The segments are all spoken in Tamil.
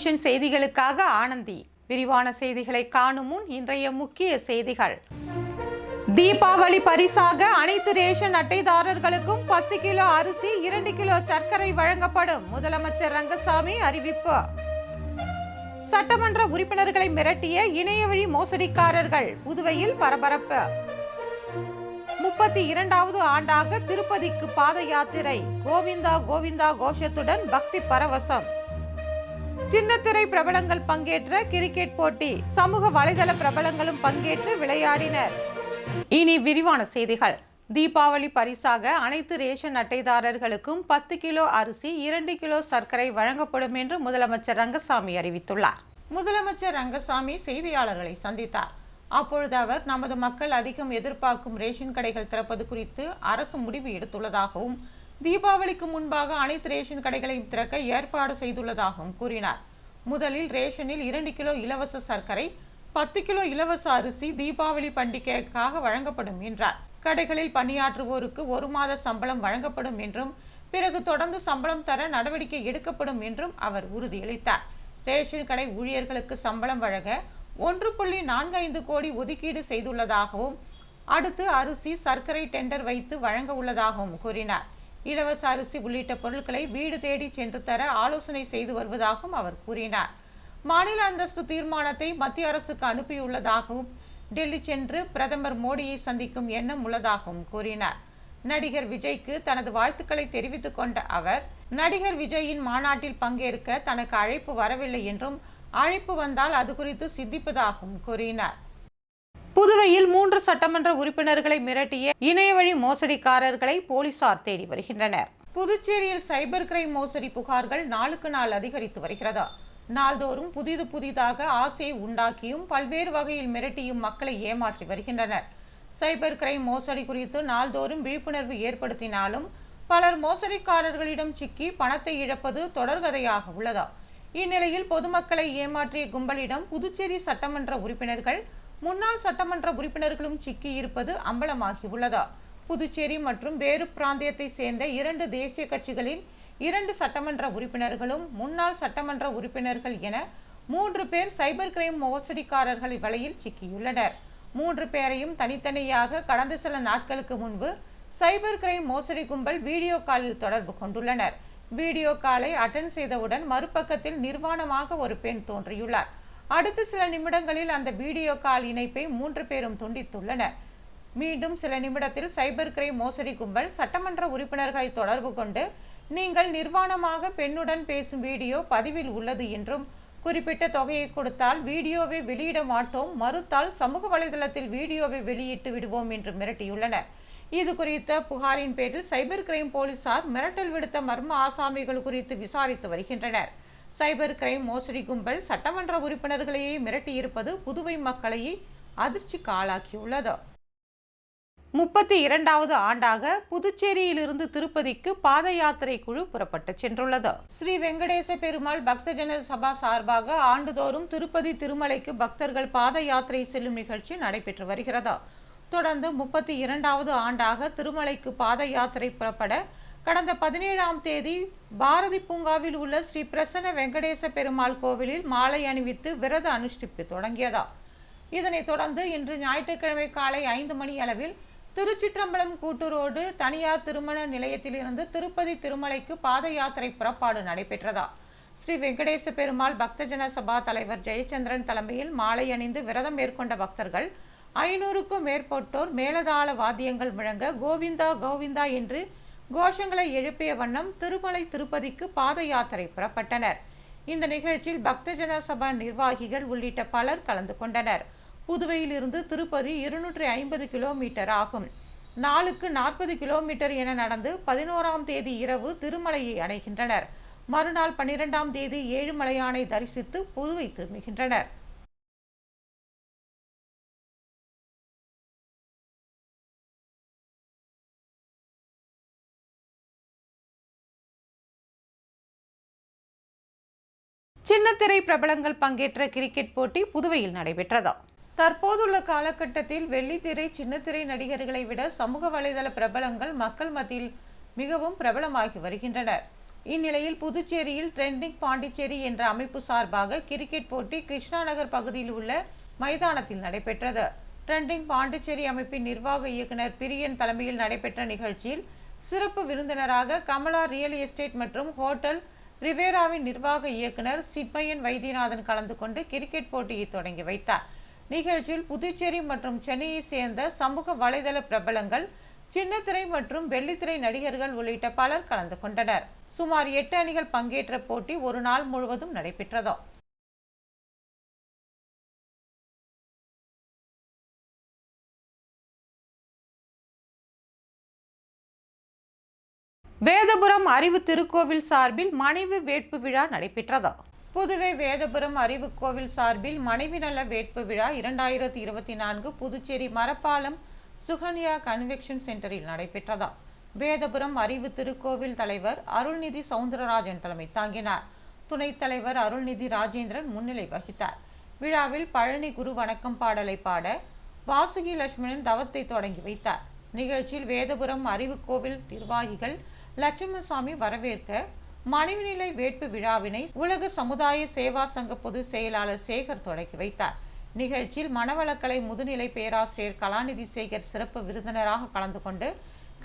விஷன் செய்திகளுக்காக ஆனந்தி. விரிவான செய்திகளை காணும் முன் இன்றைய முக்கிய செய்திகள். தீபாவளி பரிசாக அனைத்து ரேஷன் அட்டைதாரர்களுக்கும் பத்து கிலோ அரிசி இரண்டு கிலோ சர்க்கரை வழங்கப்படும். முதலமைச்சர் ரங்கசாமி அறிவிப்பு. சட்டமன்ற உறுப்பினர்களை மிரட்டிய இணையவழி மோசடிக்காரர்கள் புதுவையில் பரபரப்பு. முப்பத்தி இரண்டாவது ஆண்டாக திருப்பதிக்கு பாத யாத்திரை. கோவிந்தா கோவிந்தா கோஷத்துடன் பக்தி பரவசம். சின்னத்திரை பிரபலங்கள் பங்கேற்ற கிரிக்கெட் போட்டி சமூக வலைதள பிரபலங்களும் பங்கேற்று விளையாடினர். இனி விரிவான செய்திகள். தீபாவளி பரிசாக அனைத்து ரேஷன் அட்டைதாரர்களுக்கும் பத்து கிலோ அரிசி இரண்டு கிலோ சர்க்கரை வழங்கப்படும் என்று முதலமைச்சர் ரங்கசாமி அறிவித்துள்ளார். முதலமைச்சர் ரங்கசாமி செய்தியாளர்களை சந்தித்தார். அப்பொழுது அவர் நமது மக்கள் அதிகம் எதிர்பார்க்கும் ரேஷன் கடைகள் திறப்பது குறித்து அரசு முடிவு எடுத்துள்ளதாகவும் தீபாவளிக்கு முன்பாக அனைத்து ரேஷன் கடைகளையும் திறக்க ஏற்பாடு செய்துள்ளதாகவும் கூறினார். முதலில் ரேஷனில் இரண்டு கிலோ இலவச சர்க்கரை பத்து கிலோ இலவச அரிசி தீபாவளி பண்டிகைக்காக வழங்கப்படும் என்றார். கடைகளில் பணியாற்றுவோருக்கு ஒரு மாத சம்பளம் வழங்கப்படும் என்றும் பிறகு தொடர்ந்து சம்பளம் தர நடவடிக்கை எடுக்கப்படும் என்றும் அவர் உறுதியளித்தார். ரேஷன் கடை ஊழியர்களுக்கு சம்பளம் வழங்க ஒன்று புள்ளி நான்கு ஐந்து கோடி ஒதுக்கீடு செய்துள்ளதாகவும் அடுத்து அரிசி சர்க்கரை டெண்டர் வைத்து வழங்க உள்ளதாகவும் கூறினார். இலவச அரிசி உள்ளிட்ட பொருட்களை வீடு தேடி சென்று தர ஆலோசனை செய்து வருவதாகவும் அவர் கூறினார். மாநில அந்தஸ்து தீர்மானத்தை மத்திய அரசுக்கு அனுப்பியுள்ளதாகவும் டெல்லி சென்று பிரதமர் மோடியை சந்திக்கும் எண்ணம் உள்ளதாகவும் கூறினார். நடிகர் விஜய்க்கு தனது வாழ்த்துக்களை தெரிவித்துக் கொண்ட அவர் நடிகர் விஜயின் மாநாட்டில் பங்கேற்க தனக்கு அழைப்பு வரவில்லை என்றும் அழைப்பு வந்தால் அது குறித்து சிந்திப்பதாகவும் கூறினார். புதுவையில் மூன்று சட்டமன்ற உறுப்பினர்களை மிரட்டிய இணையவழி மோசடிக்காரர்களை போலீசார் தேடி வருகின்றனர். புதுச்சேரியில் சைபர் கிரைம் மோசடி புகார்கள் நாளுக்கு நாள் அதிகரித்து வருகிறது. நாள்தோறும் புதிது புதிதாக ஆசையை உண்டாக்கியும் பல்வேறு வகையில் மிரட்டியும் மக்களை ஏமாற்றி வருகின்றனர். சைபர் கிரைம் மோசடி குறித்து நாள்தோறும் விழிப்புணர்வு ஏற்படுத்தினாலும் பலர் மோசடிக்காரர்களிடம் சிக்கி பணத்தை இழப்பது தொடர்கதையாக உள்ளது. இந்நிலையில் பொதுமக்களை ஏமாற்றிய கும்பலிடம் புதுச்சேரி சட்டமன்ற உறுப்பினர்கள் முன்னாள் சட்டமன்ற உறுப்பினர்களும் சிக்கியிருப்பது அம்பலமாகியுள்ளது? புதுச்சேரி மற்றும் வேறு பிராந்தியத்தை சேர்ந்த இரண்டு தேசிய கட்சிகளின் இரண்டு சட்டமன்ற உறுப்பினர்களும் முன்னாள் சட்டமன்ற உறுப்பினர்கள் என மூன்று பேர் சைபர் கிரைம் மோசடிக்காரர்கள் வலையில் சிக்கியுள்ளனர். மூன்று பேரையும் தனித்தனியாக கடந்த சில நாட்களுக்கு முன்பு சைபர் கிரைம் மோசடி கும்பல் வீடியோ காலில் தொடர்பு கொண்டுள்ளனர். வீடியோ காலை அட்டன் செய்தவுடன் மறுபக்கத்தில் நிர்வாணமாக ஒரு பெண் தோன்றியுள்ளார். அடுத்த சில நிமிடங்களில் அந்த வீடியோ கால் இணைப்பை மூன்று பேரும் துண்டித்துள்ளனர். மீண்டும் சில நிமிடத்தில் சைபர் கிரைம் மோசடி கும்பல் சட்டமன்ற உறுப்பினர்களை தொடர்பு கொண்டு நீங்கள் நிர்வாணமாக பெண்ணுடன் பேசும் வீடியோ பதிவில் உள்ளது என்றும் குறிப்பிட்ட தொகையை கொடுத்தால் வீடியோவை வெளியிட மாட்டோம் மறுத்தால் சமூக வலைதளத்தில் வீடியோவை வெளியிட்டு விடுவோம் என்று மிரட்டியுள்ளனர். இது குறித்த புகாரின் பேரில் சைபர் கிரைம் போலீசார் மிரட்டல் விடுத்த மர்ம ஆசாமிகள் குறித்து விசாரித்து வருகின்றனர். சைபர் கிரைம் மோசடி கும்பல் சட்டமன்ற உறுப்பினர்களையே மிரட்டியிருப்பது புதுவை மக்களையே அதிர்ச்சிக்கு ஆளாக்கியுள்ளது முப்பத்தி இரண்டாவது ஆண்டாக புதுச்சேரியிலிருந்து திருப்பதிக்கு பாத யாத்திரை குழு புறப்பட்டு சென்றுள்ளது. ஸ்ரீ வெங்கடேச பெருமாள் பக்தஜன சபா சார்பாக ஆண்டுதோறும் திருப்பதி திருமலைக்கு பக்தர்கள் பாத யாத்திரை செல்லும் நிகழ்ச்சி நடைபெற்று வருகிறது. தொடர்ந்து முப்பத்தி இரண்டாவது ஆண்டாக திருமலைக்கு பாத யாத்திரை புறப்பட கடந்த பதினேழாம் தேதி பாரதி பூங்காவில் உள்ள ஸ்ரீ பிரசன்ன வெங்கடேச பெருமாள் கோவிலில் மாலை அணிவித்து விரத அனுஷ்டிப்பு தொடங்கியதா? இதனைத் தொடர்ந்து இன்று ஞாயிற்றுக்கிழமை காலை ஐந்து மணி அளவில் திருச்சிற்றம்பலம் கூட்டுரோடு தனியார் திருமண நிலையத்திலிருந்து திருப்பதி திருமலைக்கு பாத யாத்திரை புறப்பாடு நடைபெற்றதா? ஸ்ரீ வெங்கடேச பெருமாள் பக்தஜன சபா தலைவர் ஜெயச்சந்திரன் தலைமையில் மாலை அணிந்து விரதம் மேற்கொண்ட பக்தர்கள் ஐநூறுக்கும் மேற்பட்டோர் மேலதாள வாத்தியங்கள் முழங்க கோவிந்தா கோவிந்தா என்று கோஷங்களை எழுப்பிய வண்ணம் திருமலை திருப்பதிக்கு பாத யாத்திரை புறப்பட்டனர். இந்த நிகழ்ச்சியில் பக்தஜன சபா நிர்வாகிகள் உள்ளிட்ட பலர் கலந்து கொண்டனர். புதுவையில் இருந்து திருப்பதி இருநூற்றி ஐம்பது கிலோமீட்டர் ஆகும். நாளுக்கு நாற்பது கிலோமீட்டர் என நடந்து பதினோராம் தேதி இரவு திருமலையை அடைகின்றனர். மறுநாள் பன்னிரெண்டாம் தேதி ஏழுமலையானை தரிசித்து புதுவை திரும்புகின்றனர். சின்னத்திரை பிரபலங்கள் பங்கேற்ற கிரிக்கெட் போட்டி புதுவையில் நடைபெற்றது. தற்போதுள்ள காலகட்டத்தில் வெள்ளித்திரை சின்னத்திரை நடிகர்களை விட சமூக வலைதள பிரபலங்கள் மக்கள் மத்தியில் மிகவும் பிரபலமாகி வருகின்றனர். இந்நிலையில் புதுச்சேரியில் ட்ரெண்டிங் பாண்டிச்சேரி என்ற அமைப்பு சார்பாக கிரிக்கெட் போட்டி கிருஷ்ணா நகர் பகுதியில் உள்ள மைதானத்தில் நடைபெற்றது. ட்ரெண்டிங் பாண்டிச்சேரி அமைப்பின் நிர்வாக இயக்குனர் பிரியன் தலைமையில் நடைபெற்ற நிகழ்ச்சியில் சிறப்பு விருந்தினராக கமலா ரியல் எஸ்டேட் மற்றும் ஹோட்டல் ரிவேராவின் நிர்வாக இயக்குனர் சிப்பையன் வைத்தியநாதன் கலந்து கொண்டு கிரிக்கெட் போட்டியை தொடங்கி வைத்தார். நிகழ்ச்சியில் புதுச்சேரி மற்றும் சென்னையை சேர்ந்த சமூக வலைதள பிரபலங்கள் சின்னத்திரை மற்றும் வெள்ளித்திரை நடிகர்கள் உள்ளிட்ட பலர் கலந்து கொண்டனர். சுமார் எட்டு அணிகள் பங்கேற்ற போட்டி ஒரு நாள் முழுவதும் நடைபெற்றதாம் வேதபுரம் அறிவு திருக்கோவில் சார்பில் மனைவி வேட்பு விழா நடைபெற்றதா? புதுவை வேதபுரம் அறிவு கோவில் சார்பில் மனைவி நல வேட்பு விழா இரண்டாயிரத்தி இருபத்தி நான்கு புதுச்சேரி மரப்பாலம் சுகன்யா கன்வெக்ஷன் சென்டரில் நடைபெற்றதா? வேதபுரம் அறிவு திருக்கோவில் தலைவர் அருள்நிதி சவுந்தரராஜன் தலைமை தாங்கினார். துணைத் தலைவர் அருள்நிதி ராஜேந்திரன் முன்னிலை வகித்தார். விழாவில் பழனி குரு வணக்கம் பாடலை பாட வாசுகி லட்சுமணன் தவத்தை தொடங்கி வைத்தார். நிகழ்ச்சியில் வேதபுரம் அறிவு கோவில் நிர்வாகிகள் லட்சுமணசாமி வரவேற்க மனைவிநிலை வேட்பு விழாவினை உலக சமுதாய சேவா சங்க பொதுச் செயலாளர் சேகர் தொடங்கி வைத்தார். நிகழ்ச்சியில் மனவளக்கலை முதுநிலை பேராசிரியர் கலாநிதி சேகர் சிறப்பு விருந்தினராக கலந்து கொண்டு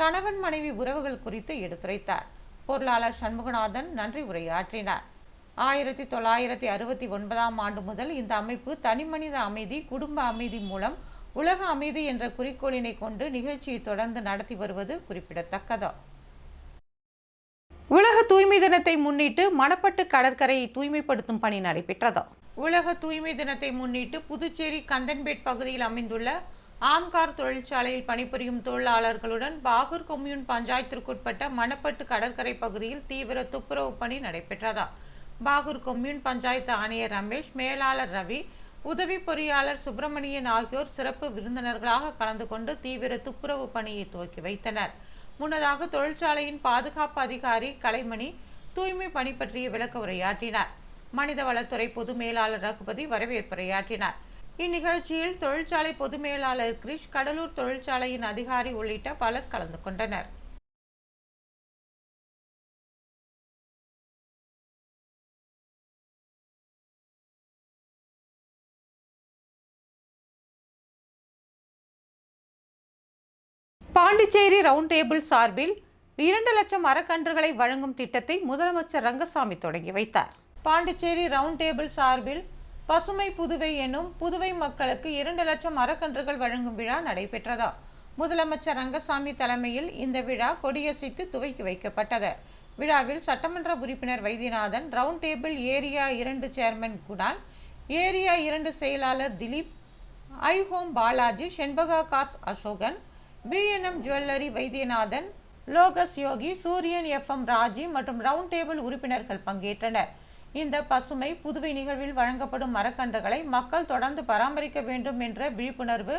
கணவன் மனைவி உறவுகள் குறித்து எடுத்துரைத்தார். பொருளாளர் சண்முகநாதன் நன்றி உரையாற்றினார். ஆயிரத்தி தொள்ளாயிரத்தி அறுபத்தி ஒன்பதாம் ஆண்டு முதல் இந்த அமைப்பு தனிமனித அமைதி குடும்ப அமைதி மூலம் உலக அமைதி என்ற குறிக்கோளினை கொண்டு நிகழ்ச்சியை தொடர்ந்து நடத்தி வருவது குறிப்பிடத்தக்கது. உலக தூய்மை தினத்தை முன்னிட்டு மணப்பட்டு கடற்கரையை தூய்மைப்படுத்தும் பணி நடைபெற்றது? உலக தூய்மை தினத்தை முன்னிட்டு புதுச்சேரி கந்தன்பேட் பகுதியில் அமைந்துள்ள ஆம்கார் தொழிற்சாலையில் பணிபுரியும் தொழிலாளர்களுடன் பாகூர் கொம்யூன் பஞ்சாயத்திற்குட்பட்ட மணப்பட்டு கடற்கரை பகுதியில் தீவிர துப்புரவு பணி நடைபெற்றதா? பாகூர் கொம்யூன் பஞ்சாயத்து ஆணையர் ரமேஷ் மேலாளர் ரவி உதவி பொறியாளர் சுப்பிரமணியன் ஆகியோர் சிறப்பு விருந்தினர்களாக கலந்து கொண்டு தீவிர துப்புரவு பணியை துவக்கி வைத்தனர். முன்னதாக தொழிற்சாலையின் பாதுகாப்பு அதிகாரி கலைமணி தூய்மை பணி பற்றிய விளக்க உரையாற்றினார். மனிதவளத்துறை பொது மேலாளர் ரகுபதி வரவேற்புரையாற்றினார். இந்நிகழ்ச்சியில் தொழிற்சாலை பொது மேலாளர் கிரிஷ் கடலூர் தொழிற்சாலையின் அதிகாரி உள்ளிட்ட பலர் கலந்து கொண்டனர். பாண்டிச்சேரி ரவுண்ட் டேபிள் சார்பில் இரண்டு லட்சம் மரக்கன்றுகளை வழங்கும் திட்டத்தை முதலமைச்சர் ரங்கசாமி தொடங்கி வைத்தார். பாண்டிச்சேரி ரவுண்ட் டேபிள் சார்பில் பசுமை புதுவை எனும் புதுவை மக்களுக்கு இரண்டு லட்சம் மரக்கன்றுகள் வழங்கும் விழா நடைபெற்றதா? முதலமைச்சர் ரங்கசாமி தலைமையில் இந்த விழா கொடியசைத்து துவக்கி வைக்கப்பட்டது. விழாவில் சட்டமன்ற உறுப்பினர் வைத்தியநாதன் ரவுண்ட் டேபிள் ஏரியா இரண்டு சேர்மன் குடான் ஏரியா இரண்டு செயலாளர் Dileep I home Balaji Shenbaga cars Asokan BNM jewellery Vaithiyanathan. Locus Yogi Suryan FM Raji மற்றும் ரவுண்ட் டேபிள் உறுப்பினர்கள் பங்கேற்றனர். இந்த பசுமை புதுவை நிகழ்வில் வழங்கப்படும் மரக்கன்றுகளை மக்கள் தொடர்ந்து பராமரிக்க வேண்டும் என்ற விழிப்புணர்வு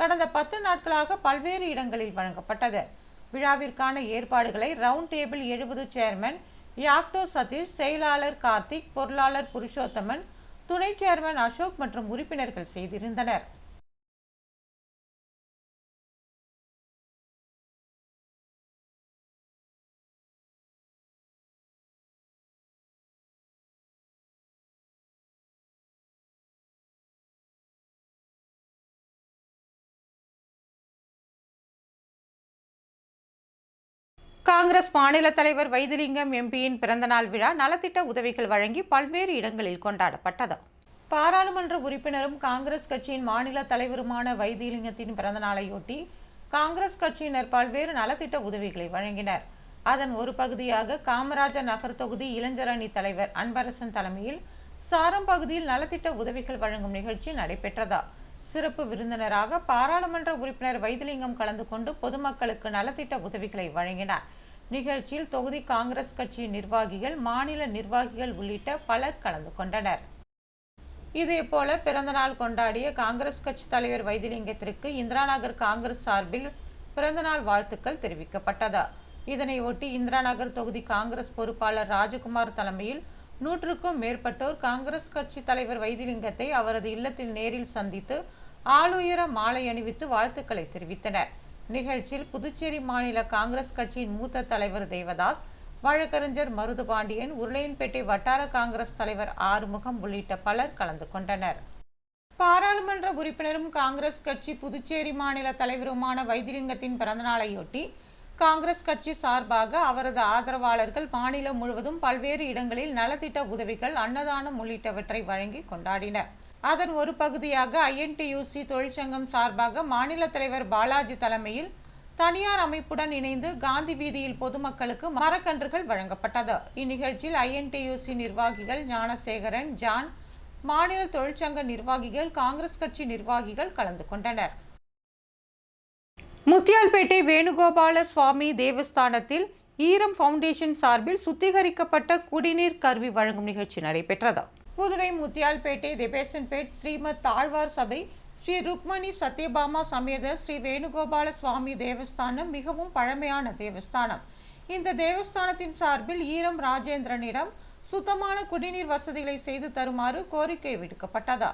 கடந்த பத்து நாட்களாக பல்வேறு இடங்களில் வழங்கப்பட்டது. விழாவிற்கான ஏற்பாடுகளை ரவுண்ட் டேபிள் எழுபது சேர்மன் யாக்டோ சதீஷ் செயலாளர் கார்த்திக் பொருளாளர் புருஷோத்தமன் துணை சேர்மன் அசோக் மற்றும் உறுப்பினர்கள் செய்திருந்தனர். காங்கிரஸ் மாநில தலைவர் வைத்திலிங்கம் எம்பியின் பிறந்தநாள் விழா நலத்திட்ட உதவிகள் வழங்கி பல்வேறு இடங்களில் கொண்டாடப்பட்டது. பாராளுமன்ற உறுப்பினரும் காங்கிரஸ் கட்சியின் மாநில தலைவருமான வைத்திலிங்கத்தின் பிறந்தநாளையொட்டி காங்கிரஸ் கட்சியினர் பல்வேறு நலத்திட்ட உதவிகளை வழங்கினர். அதன் ஒரு பகுதியாக காமராஜர் நகர் தொகுதி இளைஞர் அணி தலைவர் அன்பரசன் தலைமையில் சாரம் பகுதியில் நலத்திட்ட உதவிகள் வழங்கும் நிகழ்ச்சி நடைபெற்றதா. சிறப்பு விருந்தினராக பாராளுமன்ற உறுப்பினர் வைத்திலிங்கம் கலந்து கொண்டு பொதுமக்களுக்கு நலத்திட்ட உதவிகளை வழங்கினார். நிகழ்ச்சியில் தொகுதி காங்கிரஸ் கட்சியின் நிர்வாகிகள் மாநில நிர்வாகிகள் உள்ளிட்ட பலர் கலந்து கொண்டனர். இதேபோல பிறந்தநாள் கொண்டாடிய காங்கிரஸ் கட்சி தலைவர் வைத்திலிங்கத்திற்கு இந்திராநகர் காங்கிரஸ் சார்பில் பிறந்தநாள் வாழ்த்துக்கள் தெரிவிக்கப்பட்டது. இதனையொட்டி இந்திராநகர் தொகுதி காங்கிரஸ் பொறுப்பாளர் ராஜகுமார் தலைமையில் நூற்றுக்கும் மேற்பட்டோர் காங்கிரஸ் கட்சி தலைவர் வைத்திலிங்கத்தை அவரது இல்லத்தில் நேரில் சந்தித்து ஆளுயர மாலை அணிவித்து வாழ்த்துக்களை தெரிவித்தனர். நிகழ்ச்சியில் புதுச்சேரி மாநில காங்கிரஸ் கட்சியின் மூத்த தலைவர் தேவதாஸ் வழக்கறிஞர் மருதுபாண்டியன் உருளையன்பேட்டை வட்டார காங்கிரஸ் தலைவர் ஆறுமுகம் உள்ளிட்ட பலர் கலந்து கொண்டனர். பாராளுமன்ற உறுப்பினரும் காங்கிரஸ் கட்சி புதுச்சேரி மாநில தலைவருமான வைத்திலிங்கத்தின் பிறந்தநாளையொட்டி காங்கிரஸ் கட்சி சார்பாக அவரது ஆதரவாளர்கள் மாநிலம் முழுவதும் பல்வேறு இடங்களில் நலத்திட்ட உதவிகள் அன்னதானம் உள்ளிட்டவற்றை வழங்கி கொண்டாடினர். அதன் ஒரு பகுதியாக ஐஎன்டியூசி தொழிற்சங்கம் சார்பாக மாநில தலைவர் பாலாஜி தலைமையில் தனியார் அமைப்புடன் இணைந்து காந்தி வீதியில் பொதுமக்களுக்கு மரக்கன்றுகள் வழங்கப்பட்டது. இந்நிகழ்ச்சியில் ஐஎன்டியூசி நிர்வாகிகள் ஞானசேகரன் ஜான் மாநில தொழிற்சங்க நிர்வாகிகள் காங்கிரஸ் கட்சி நிர்வாகிகள் கலந்து கொண்டனர். முத்தியால்பேட்டை வேணுகோபால சுவாமி தேவஸ்தானத்தில் ஈரம் ஃபவுண்டேஷன் சார்பில் சுத்திகரிக்கப்பட்ட குடிநீர் கருவி வழங்கும் நிகழ்ச்சி நடைபெற்றது. புதுவை முத்தியால்பேட்டை திபேசன்பேட் ஸ்ரீமத் தாழ்வார் சபை ஸ்ரீ ருக்மணி சத்யபாமா சமேத ஸ்ரீ வேணுகோபால சுவாமி தேவஸ்தானம் மிகவும் பழமையான தேவஸ்தானம். இந்த தேவஸ்தானத்தின் சார்பில் ஈரம் ராஜேந்திரனிடம் சுத்தமான குடிநீர் வசதிகளை செய்து தருமாறு கோரிக்கை விடுக்கப்பட்டதா.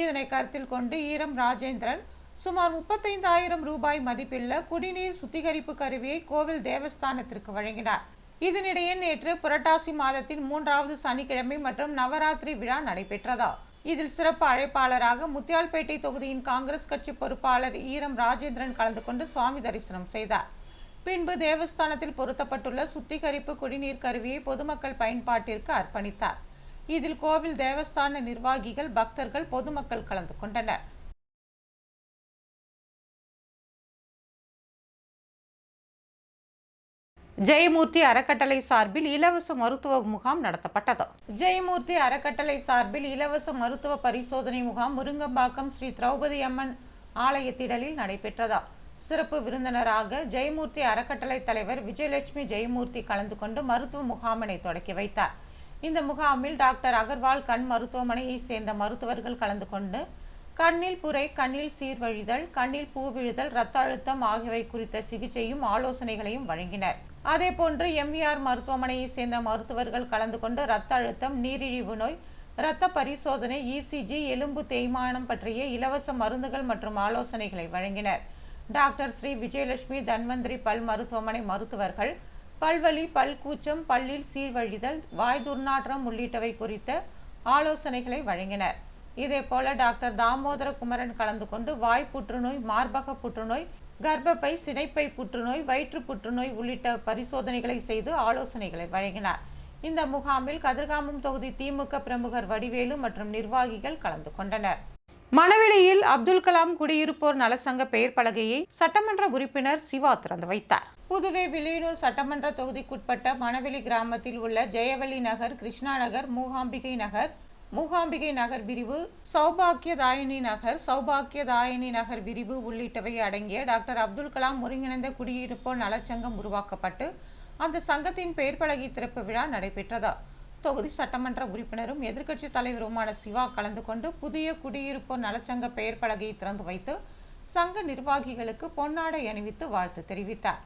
இதனை கருத்தில் கொண்டு ஈரம் ராஜேந்திரன் சுமார் முப்பத்தைந்தாயிரம் ரூபாய் மதிப்புள்ள குடிநீர் சுத்திகரிப்பு கருவியை கோவில் தேவஸ்தானத்திற்கு வழங்கினார். இதனிடையே நேற்று புரட்டாசி மாதத்தின் மூன்றாவது சனிக்கிழமை மற்றும் நவராத்திரி விழா நடைபெற்றதா? இதில் சிறப்பு அழைப்பாளராக முத்தியால்பேட்டை தொகுதியின் காங்கிரஸ் கட்சி பொறுப்பாளர் ஈரம் ராஜேந்திரன் கலந்து கொண்டு சுவாமி தரிசனம் செய்தார். பின்பு தேவஸ்தானத்தில் பொருத்தப்பட்டுள்ள சுத்திகரிப்பு குடிநீர் கருவியை பொதுமக்கள் பயன்பாட்டிற்கு அர்ப்பணித்தார். இதில் கோவில் தேவஸ்தான நிர்வாகிகள் பக்தர்கள் பொதுமக்கள் கலந்து கொண்டனர். ஜெயமூர்த்தி அறக்கட்டளை சார்பில் இலவச மருத்துவ முகாம் நடத்தப்பட்டது. ஜெயமூர்த்தி அறக்கட்டளை சார்பில் இலவச மருத்துவ பரிசோதனை முகாம் முருங்கம்பாக்கம் ஸ்ரீ திரௌபதி அம்மன் ஆலய திடலில் நடைபெற்றதா. சிறப்பு விருந்தினராக ஜெயமூர்த்தி அறக்கட்டளை தலைவர் விஜயலட்சுமி ஜெயமூர்த்தி கலந்து கொண்டு மருத்துவ முகாமினை தொடக்கி வைத்தார். இந்த முகாமில் டாக்டர் அகர்வால் கண் மருத்துவமனையை சேர்ந்த மருத்துவர்கள் கலந்து கொண்டு கண்ணில் புரை கண்ணில் சீர்வழிதல் கண்ணில் பூவிழுதல் இரத்த அழுத்தம் ஆகியவை குறித்த சிகிச்சையும் ஆலோசனைகளையும் வழங்கினர். அதே போன்று எம்விஆர் மருத்துவமனையை சேர்ந்த மருத்துவர்கள் கலந்து கொண்டு இரத்த அழுத்தம் நீரிழிவு நோய் இரத்த பரிசோதனை இசிஜி எலும்பு தேய்மானம் பற்றிய இலவச மருந்துகள் மற்றும் ஆலோசனைகளை வழங்கினர். டாக்டர் ஸ்ரீ விஜயலட்சுமி தன்வந்திரி பல் மருத்துவமனை மருத்துவர்கள் பல்வலி பல்கூச்சம் பல்லில் சீழ்வழிதல் வாய் துர்நாற்றம் உள்ளிட்டவை குறித்த ஆலோசனைகளை வழங்கினர். இதேபோல டாக்டர் தாமோதர குமரன் கலந்து கொண்டு வாய் புற்றுநோய் மார்பக புற்றுநோய் கர்ப்பப்பை சினைப்பை புற்றுநோய் வயிற்று புற்றுநோய் உள்ளிட்ட பரிசோதனைகளை செய்து ஆலோசனைகளை வழங்கினார். இந்த முகாமில் கதிர்காமம் தொகுதி திமுக பிரமுகர் வடிவேலு மற்றும் நிர்வாகிகள் கலந்து கொண்டனர். மணவெளியில் அப்துல் கலாம் குடியிருப்போர் நலசங்க பெயர் பலகையை சட்டமன்ற உறுப்பினர் சிவா திறந்து வைத்தார். புதுவை வில்லியனூர் சட்டமன்ற தொகுதிக்குட்பட்ட மணவெளி கிராமத்தில் உள்ள ஜெயவெளி நகர் கிருஷ்ணா நகர் மூகாம்பிகை நகர் மூகாம்பிகை நகர் பிரிவு சௌபாக்கியதாயினி நகர் சௌபாக்கியதாயினி நகர் பிரிவு உள்ளிட்டவை அடங்கிய டாக்டர் அப்துல் கலாம் ஒருங்கிணைந்த குடியிருப்போர் நலச்சங்கம் உருவாக்கப்பட்டு அந்த சங்கத்தின் பெயர் பலகை திறப்பு விழா நடைபெற்றதா. தொகுதி சட்டமன்ற உறுப்பினரும் எதிர்க்கட்சி தலைவருமான சிவா கலந்து கொண்டு புதிய குடியிருப்போர் நலச்சங்க பெயர் பலகையை திறந்து வைத்து சங்க நிர்வாகிகளுக்கு பொன்னாடை அணிவித்து வாழ்த்து தெரிவித்தார்.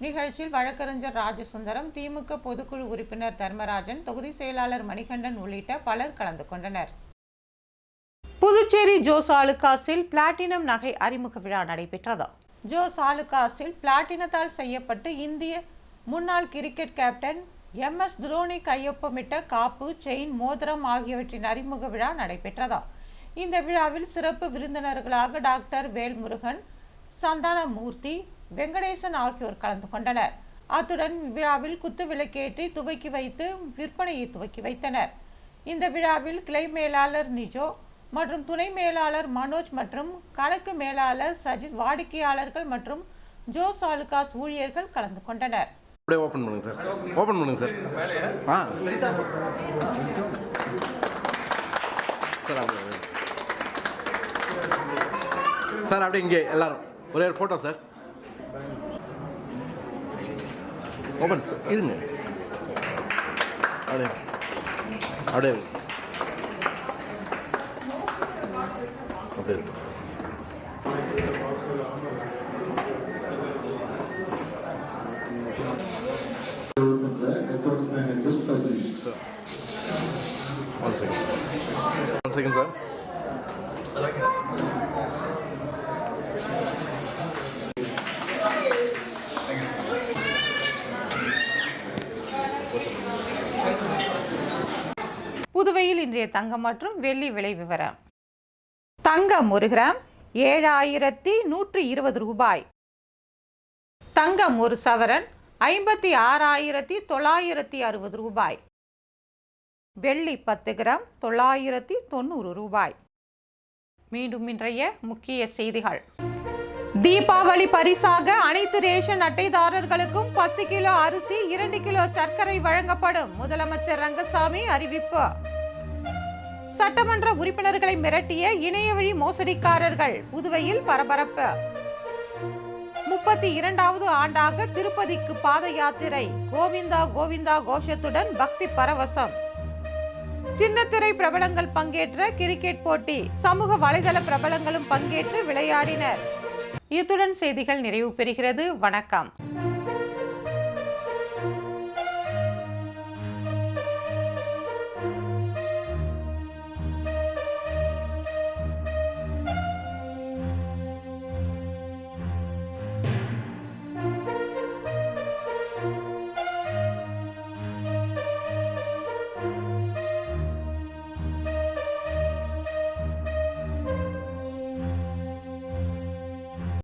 நிகழ்ச்சியில் வழக்கறிஞர் ராஜசுந்தரம் திமுக பொதுக்குழு உறுப்பினர் தர்மராஜன் தொகுதி செயலாளர் மணிகண்டன் உள்ளிட்ட பலர் கலந்து கொண்டனர். புதுச்சேரி ஜோஸ் ஆலுகாஸில் பிளாட்டினம் நகை அறிமுக விழா நடைபெற்றது. ஜோஸ் ஆலுகாஸில் பிளாட்டினத்தால் செய்யப்பட்டு இந்திய முன்னாள் cricket captain M. S. Dhoni கையொப்பமிட்ட காப்பு செயின் மோதிரம் ஆகியவற்றின் அறிமுக விழா நடைபெற்றதா. இந்த விழாவில் சிறப்பு விருந்தினர்களாக டாக்டர் வேல்முருகன் சந்தானமூர்த்தி வெங்கடேசன் ஆகியோர் கலந்து கொண்டனர். அத்துடன் விழாவில் குத்து விளக்கேற்றி துவக்கி வைத்து விற்பனையை துவக்கி வைத்தனர். இந்த விழாவில் கிளை மேலாளர் நிஜோ மற்றும் துணை மேலாளர் மனோஜ் மற்றும் கணக்கு மேலாளர் சஜித் வாடிக்கையாளர்கள் மற்றும் ஜோஸ் சாலுகாஸ் ஊழியர்கள் கலந்து கொண்டனர். அப்படியே ஓப்பன் பண்ணுங்க சார். ஓப்பன் பண்ணுங்க சார். ஆ. சார் அப்படியே. சார் அப்படியே இங்கே எல்லாரும். ஒரே ஒரு ஃபோட்டோ சார். ஓப்பன் சார் இருங்க அப்படியே அப்படியே புதுவையில் இன்றைய தங்கம் மற்றும் வெள்ளி விலை விவரம். தங்கம் ஒரு கிராம் ஏழாயிரத்தி நூற்றி இருபது ரூபாய். தங்கம் ஒரு சவரன் ஐம்பத்தி ஆறாயிரத்தி தொள்ளாயிரத்தி அறுபது ரூபாய். வெள்ளி பத்து கிராம் தொள்ளாயிரத்தி தொண்ணூறு ரூபாய். மீண்டும் இன்றைய முக்கிய செய்திகள். தீபாவளி பரிசாக அனைத்து ரேஷன் அட்டைதாரர்களுக்கும் பத்து கிலோ அரிசி இரண்டு கிலோ சர்க்கரை வழங்கப்படும். முதலமைச்சர் ரங்கசாமி அறிவிப்பு. சட்டமன்ற உறுப்பினர்களை மிரட்டிய இணையவழி மோசடிக்காரர்கள் புதுவையில் பரபரப்பு. முப்பத்தி இரண்டாவது ஆண்டாக திருப்பதிக்கு பாத யாத்திரை கோவிந்தா கோவிந்தா கோஷத்துடன் பக்தி பரவசம். சின்னத்திரை பிரபலங்கள் பங்கேற்ற கிரிக்கெட் போட்டி சமூக வலைதள பிரபலங்களும் பங்கேற்று விளையாடினர். இத்துடன் செய்திகள் நிறைவு பெறுகிறது. வணக்கம்.